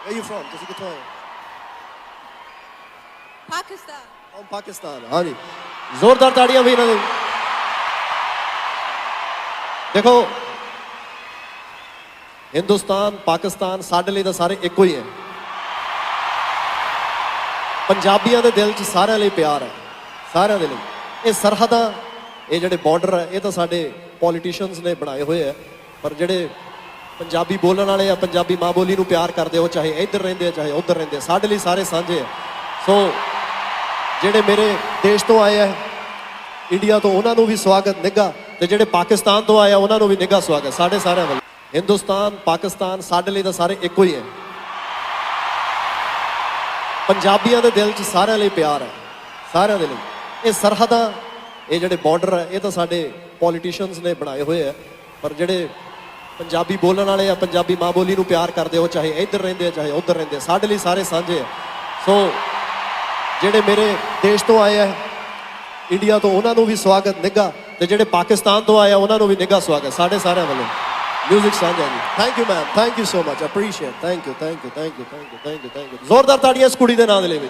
Where you from? ਤੁਸੀਂ ਕਿੱਥੋਂ ਆਏ? Pakistan. From ਪਾਕਿਸਤਾਨ ਹਾਂਜੀ ਜ਼ੋਰਦਾਰ ਤਾੜੀਆਂ ਵੀ ਇਹਨਾਂ ਦੇ ਦੇਖੋ ਹਿੰਦੁਸਤਾਨ ਪਾਕਿਸਤਾਨ ਸਾਡੇ ਲਈ ਤਾਂ ਸਾਰੇ ਇੱਕੋ ਹੀ ਹੈ ਪੰਜਾਬੀਆਂ ਦੇ ਦਿਲ 'ਚ ਸਾਰਿਆਂ ਲਈ ਪਿਆਰ ਹੈ ਸਾਰਿਆਂ ਦੇ ਲਈ ਇਹ ਸਰਹੱਦਾਂ ਇਹ ਜਿਹੜੇ ਬਾਰਡਰ ਹੈ ਇਹ ਤਾਂ ਸਾਡੇ ਪੋਲੀਟੀਸ਼ੀਅਨਸ ਨੇ ਬਣਾਏ ਹੋਏ ਆ ਪਰ ਜਿਹੜੇ ਪੰਜਾਬੀ ਬੋਲਣ ਵਾਲੇ ਆ, ਪੰਜਾਬੀ ਮਾਂ ਬੋਲੀ ਨੂੰ ਪਿਆਰ ਕਰਦੇ ਹੋ ਚਾਹੇ ਇੱਧਰ ਰਹਿੰਦੇ ਆ, ਚਾਹੇ ਉੱਧਰ ਰਹਿੰਦੇ ਆ, ਸਾਡੇ ਲਈ ਸਾਰੇ ਸਾਂਝੇ ਆ। ਸੋ ਜਿਹੜੇ ਮੇਰੇ ਦੇਸ਼ ਤੋਂ ਆਏ ਆ, ਇੰਡੀਆ ਤੋਂ, ਉਹਨਾਂ ਨੂੰ ਵੀ ਸਵਾਗਤ, ਨਿੱਘਾ। ਤੇ ਜਿਹੜੇ ਪਾਕਿਸਤਾਨ ਤੋਂ ਆਏ ਆ, ਉਹਨਾਂ ਨੂੰ ਵੀ ਨਿੱਘਾ ਸਵਾਗਤ, ਸਾਡੇ ਸਾਰਿਆਂ ਵੱਲ। ਹਿੰਦੁਸਤਾਨ, ਪਾਕਿਸਤਾਨ ਸਾਡੇ ਲਈ ਤਾਂ ਸਾਰੇ ਇੱਕੋ ਹੀ ਹੈ ਪੰਜਾਬੀਆਂ ਦੇ ਦਿਲ 'ਚ ਸਾਰਿਆਂ ਲਈ ਪਿਆਰ ਹੈ ਸਾਰਿਆਂ ਦੇ ਲਈ। ਇਹ ਸਰਹੱਦਾਂ, ਇਹ ਜਿਹੜੇ ਬਾਰਡਰ ਹੈ ਇਹ ਤਾਂ ਸਾਡੇ ਪੋਲੀਟੀਸ਼ੀਅਨਸ ਨੇ ਬਣਾਏ ਹੋਏ ਆ। ਪਰ ਜਿਹੜੇ ਪੰਜਾਬੀ ਬੋਲਣ ਵਾਲੇ ਆ, ਪੰਜਾਬੀ ਮਾਂ ਬੋਲੀ ਨੂੰ ਪਿਆਰ ਕਰਦੇ ਹੋ, ਚਾਹੇ ਇੱਧਰ ਰਹਿੰਦੇ ਆ, ਚਾਹੇ ਉੱਧਰ ਰਹਿੰਦੇ ਆ। ਸਾਡੇ ਲਈ ਸਾਰੇ ਸਾਂਝੇ ਆ। ਸੋ, ਜਿਹੜੇ ਮੇਰੇ ਦੇਸ਼ ਤੋਂ ਆਏ ਆ, ਇੰਡੀਆ ਤੋਂ, ਉਹਨਾਂ ਨੂੰ ਵੀ ਸਵਾਗਤ, ਨਿੱਘਾ। ਤੇ ਜਿਹੜੇ ਪਾਕਿਸਤਾਨ ਤੋਂ ਆਏ ਆ, ਉਹਨਾਂ ਨੂੰ ਵੀ ਨਿੱਘਾ ਸਵਾਗਤ, ਸਾਡੇ ਸਾਰਿਆਂ ਵੱਲੋਂ। ਮਿਊਜ਼ਿਕ ਸਾਂਝਾ ਜੀ। Thank you ma'am thank you so much appreciate thank you thank you thank you thank you thank you thank you ਜ਼ੋਰਦਾਰ ਤਾੜੀਆਂ ਇਸ ਕੁੜੀ ਦੇ ਨਾਂ ਦੇ ਲਈ ਵੀ।